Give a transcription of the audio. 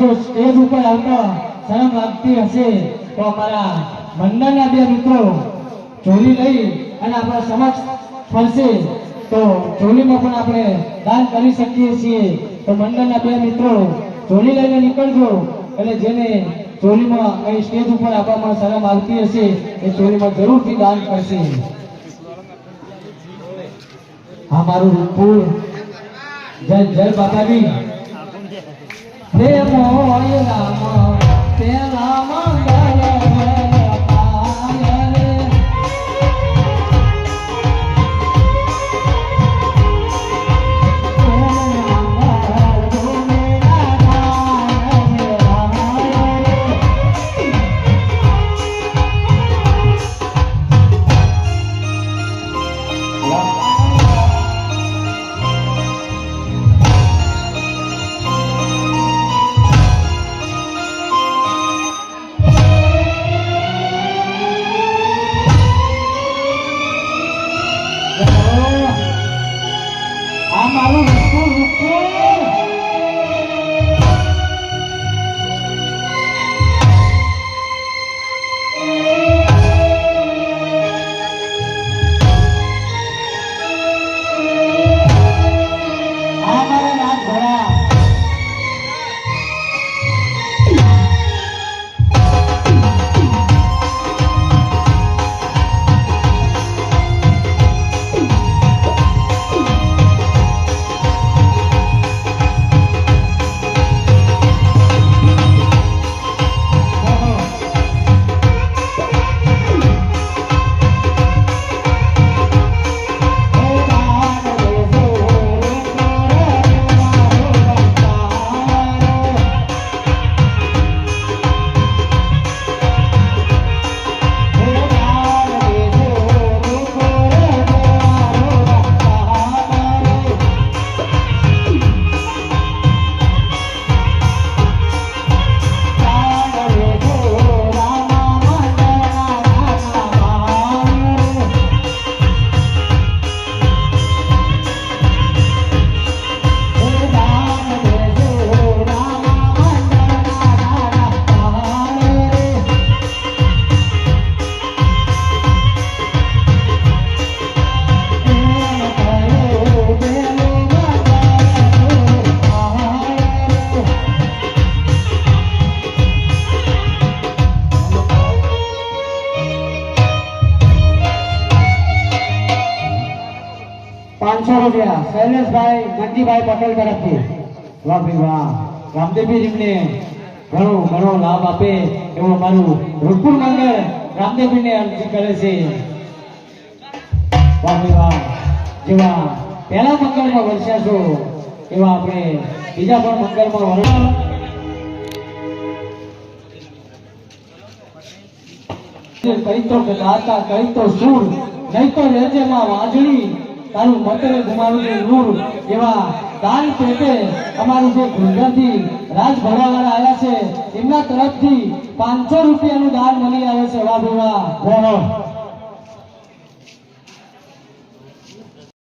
જો સ્ટેજ ઉપર આવતા શરમ લાગતી હશે. તો અમારા મંડળના બે મિત્રો ચોરી લઈ અને આપણા સમક્ષ ફરશે. તો ચોરીમાં પણ આપણે દાન કરી શકીએ છીએ. તો મંડળના બે મિત્રો ચોરી લઈને નીકળજો અને જેને ચોરીમાં અહીં સ્ટેજ ઉપર આપવામાં શરમ આવતી હશે, એ ચોરીમાં જરૂરથી દાન કરશે. હા, મારું રૂપુર. જય જય બાબાજી પ્રેમ મોય રામ તે મંગળ Yeah. પાંચસો શૈલેષભાઈ, નંદીભાઈ પટેલ તરફથી. વાહ વાહ. રામદેવજી ઘણો ઘણો લાભ આપે એવું અમારું રૂપુર મંગળ રામદેવજીને અરજી કરે છે. વાહ વાહ. જેવા પહેલા મંગળમાં વરસ્યા છો, એવા આપણે બીજા પણ મંગળમાં વરસ્યા કઈ તો દાતા કઈ તો સૂર નહીં તો રેજે માં વાજણી. તારું મતરે ગુમાવેલું નૂર એવા દાન પેટે અમારું જે ગુજરાતી રાજ ભરવાવાળા આવ્યા છે, એમના તરફથી પાંચસો રૂપિયાનું દાન મળી આવે છે, વાહ ભાઈ વાહ.